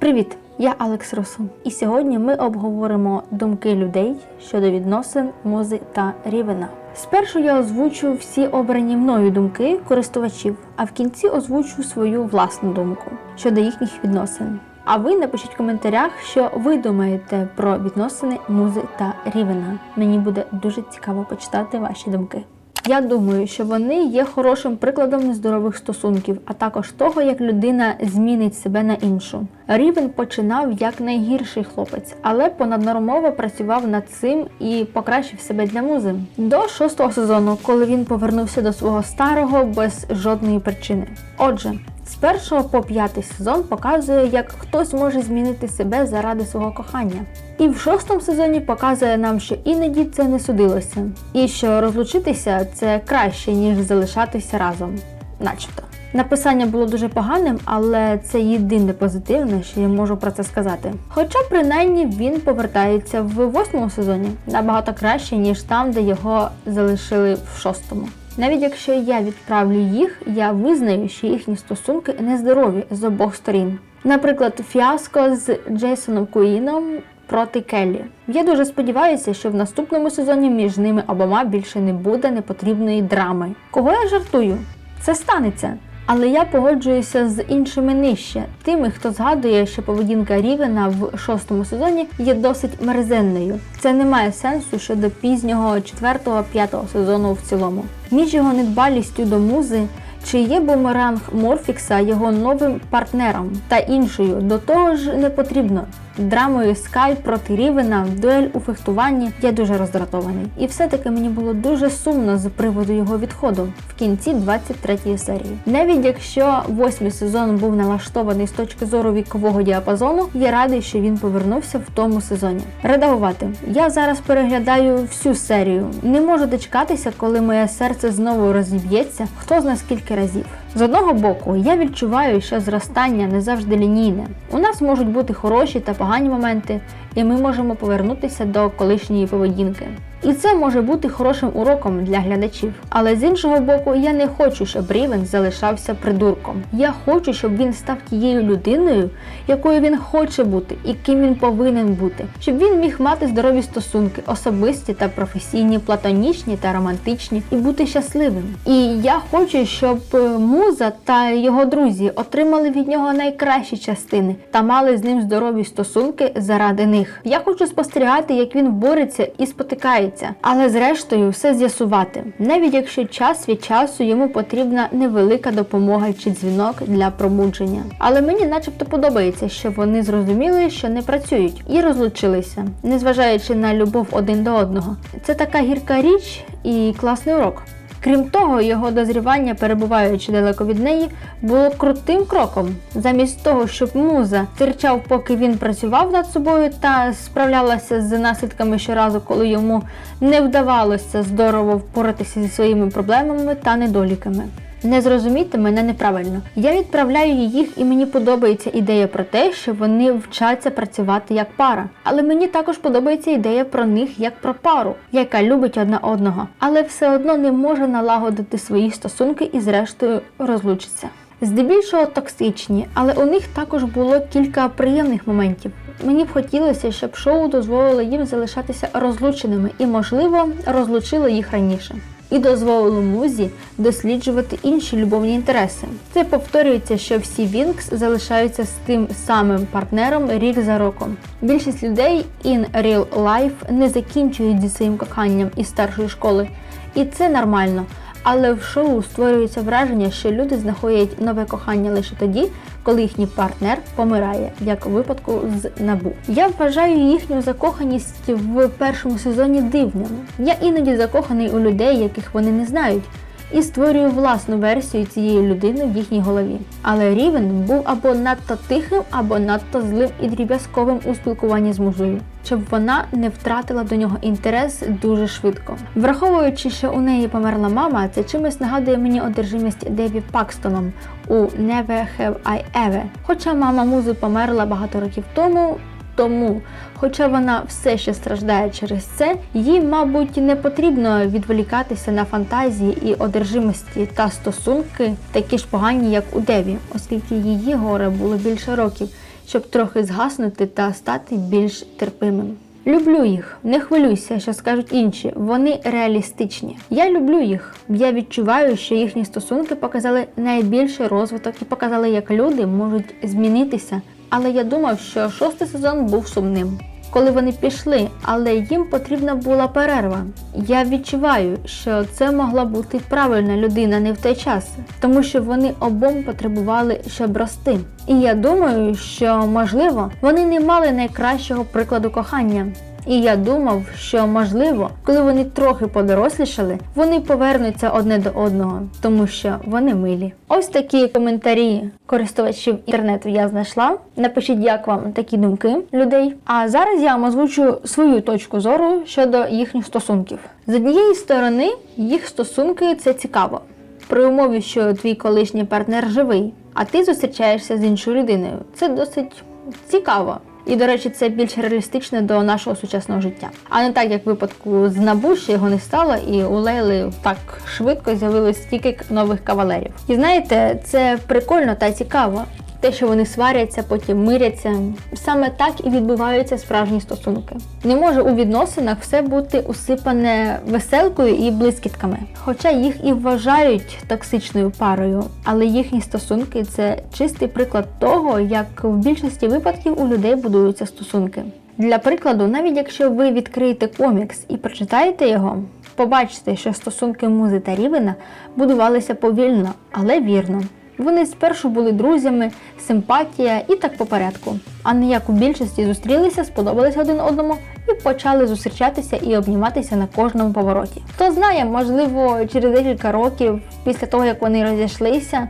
Привіт! Я Алекс Росу. І сьогодні ми обговоримо думки людей щодо відносин Мози та Рівена. Спершу я озвучу всі обрані мною думки користувачів, а в кінці озвучу свою власну думку щодо їхніх відносин. А ви напишіть в коментарях, що ви думаєте про відносини Музи та Рівена. Мені буде дуже цікаво почитати ваші думки. Я думаю, що вони є хорошим прикладом нездорових стосунків, а також того, як людина змінить себе на іншу. Рівен починав як найгірший хлопець, але понаднормово працював над цим і покращив себе для музи. До шостого сезону, коли він повернувся до свого старого без жодної причини. Отже, з першого по п'ятий сезон показує, як хтось може змінити себе заради свого кохання. І в шостому сезоні показує нам, що іноді це не судилося, і що розлучитися це краще, ніж залишатися разом, начебто. Написання було дуже поганим, але це єдине позитивне, що я можу про це сказати. Хоча, принаймні, він повертається в восьмому сезоні набагато краще, ніж там, де його залишили в шостому. Навіть якщо я відправлю їх, я визнаю, що їхні стосунки нездорові з обох сторін. Наприклад, фіаско з Джейсоном Куїном проти Келлі. Я дуже сподіваюся, що в наступному сезоні між ними обома більше не буде непотрібної драми. Кого я жартую? Це станеться. Але я погоджуюся з іншими нижче, тими, хто згадує, що поведінка Рівена в шостому сезоні є досить мерзенною. Це не має сенсу щодо пізнього 4-5 сезону в цілому. Між його недбалістю до музи. Чи є бумеранг Морфікса його новим партнером та іншою до того ж не потрібно. Драмою Скай проти Рівена, дуель у фехтуванні я дуже роздратований. І все-таки мені було дуже сумно з приводу його відходу в кінці 23-ї серії. Навіть якщо восьмий сезон був налаштований з точки зору вікового діапазону, я радий, що він повернувся в тому сезоні. Редагувати. Я зараз переглядаю всю серію. Не можу дочекатися, коли моє серце знову розіб'ється, хто зна скільки разів. З одного боку, я відчуваю, що зростання не завжди лінійне. У нас можуть бути хороші та погані моменти, і ми можемо повернутися до колишньої поведінки. І це може бути хорошим уроком для глядачів. Але з іншого боку, я не хочу, щоб Рівен залишався придурком. Я хочу, щоб він став тією людиною, якою він хоче бути і ким він повинен бути, щоб він міг мати здорові стосунки, особисті та професійні, платонічні та романтичні, і бути щасливим. І я хочу, щоб е, муза та його друзі отримали від нього найкращі частини та мали з ним здорові стосунки заради них. Я хочу спостерігати, як він бореться і спотикається, але зрештою все з'ясувати, навіть якщо час від часу йому потрібна невелика допомога чи дзвінок для пробудження. Але мені, начебто, подобається, що вони зрозуміли, що не працюють, і розлучилися, незважаючи на любов один до одного. Це така гірка річ і класний урок. Крім того, його дозрівання, перебуваючи далеко від неї, було крутим кроком. Замість того, щоб муза терчав, поки він працював над собою та справлялася з наслідками щоразу, коли йому не вдавалося здорово впоратися зі своїми проблемами та недоліками. Не зрозумійте мене неправильно. Я відправляю їх, і мені подобається ідея про те, що вони вчаться працювати як пара. Але мені також подобається ідея про них як про пару, яка любить одна одного, але все одно не може налагодити свої стосунки і, зрештою, розлучиться. Здебільшого токсичні, але у них також було кілька приємних моментів. Мені б хотілося, щоб шоу дозволило їм залишатися розлученими і, можливо, розлучило їх раніше. І дозволило музі досліджувати інші любовні інтереси. Це повторюється, що всі Вінкс залишаються з тим самим партнером рік за роком. Більшість людей in real life не закінчують зі своїм коханням із старшої школи, і це нормально. Але в шоу створюється враження, що люди знаходять нове кохання лише тоді, коли їхній партнер помирає, як у випадку з Набу. Я вважаю їхню закоханість в першому сезоні дивним. Я іноді закоханий у людей, яких вони не знають. І створюю власну версію цієї людини в їхній голові. Але Рівен був або надто тихим, або надто злим і дріб'язковим у спілкуванні з музою, щоб вона не втратила до нього інтерес дуже швидко. Враховуючи, що у неї померла мама, це чимось нагадує мені одержимість Деві Пакстоном у Never Have I Ever. Хоча мама музи померла багато років тому. Тому, хоча вона все ще страждає через це, їй, мабуть, не потрібно відволікатися на фантазії і одержимості та стосунки, такі ж погані, як у Деві, оскільки її горе було більше років, щоб трохи згаснути та стати більш терпимим. Люблю їх, не хвилюйся, що скажуть інші. Вони реалістичні. Я люблю їх. Я відчуваю, що їхні стосунки показали найбільший розвиток і показали, як люди можуть змінитися. Але я думав, що шостий сезон був сумним. Коли вони пішли, але їм потрібна була перерва. Я відчуваю, що це могла бути правильна людина не в той час, тому що вони обом потребували, щоб рости. І я думаю, що можливо вони не мали найкращого прикладу кохання. І я думав, що можливо, коли вони трохи подорослішали, вони повернуться одне до одного, тому що вони милі. Ось такі коментарі користувачів інтернету я знайшла. Напишіть, як вам такі думки людей. А зараз я вам озвучу свою точку зору щодо їхніх стосунків. З однієї сторони, їх стосунки це цікаво. При умові, що твій колишній партнер живий, а ти зустрічаєшся з іншою людиною. Це досить цікаво. І, до речі, це більш реалістично до нашого сучасного життя. А не так, як випадку з Набу, що його не стало, і у Лейли так швидко з'явилось стільки нових кавалерів. І знаєте, це прикольно та цікаво. Те, що вони сваряться, потім миряться, саме так і відбуваються справжні стосунки. Не може у відносинах все бути усипане веселкою і блискітками. Хоча їх і вважають токсичною парою, але їхні стосунки це чистий приклад того, як в більшості випадків у людей будуються стосунки. Для прикладу, навіть якщо ви відкриєте комікс і прочитаєте його, побачите, що стосунки музи та Рівена будувалися повільно, але вірно. Вони спершу були друзями, симпатія і так по порядку. А не як у більшості зустрілися, сподобалися один одному і почали зустрічатися і обніматися на кожному повороті. Хто знає, можливо, через декілька років, після того як вони розійшлися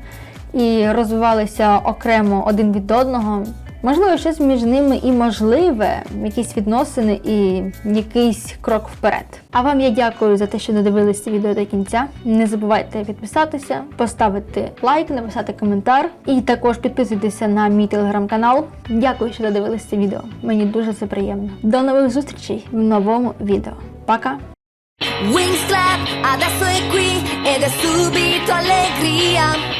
і розвивалися окремо один від одного. Можливо, щось між ними і можливе, якісь відносини і якийсь крок вперед. А вам я дякую за те, що додивились відео до кінця. Не забувайте підписатися, поставити лайк, написати коментар і також підписуйтеся на мій телеграм-канал. Дякую, що додивились це відео. Мені дуже це приємно. До нових зустрічей в новому відео. Пока! Wings clap, adesso è qui ed è subito allegria.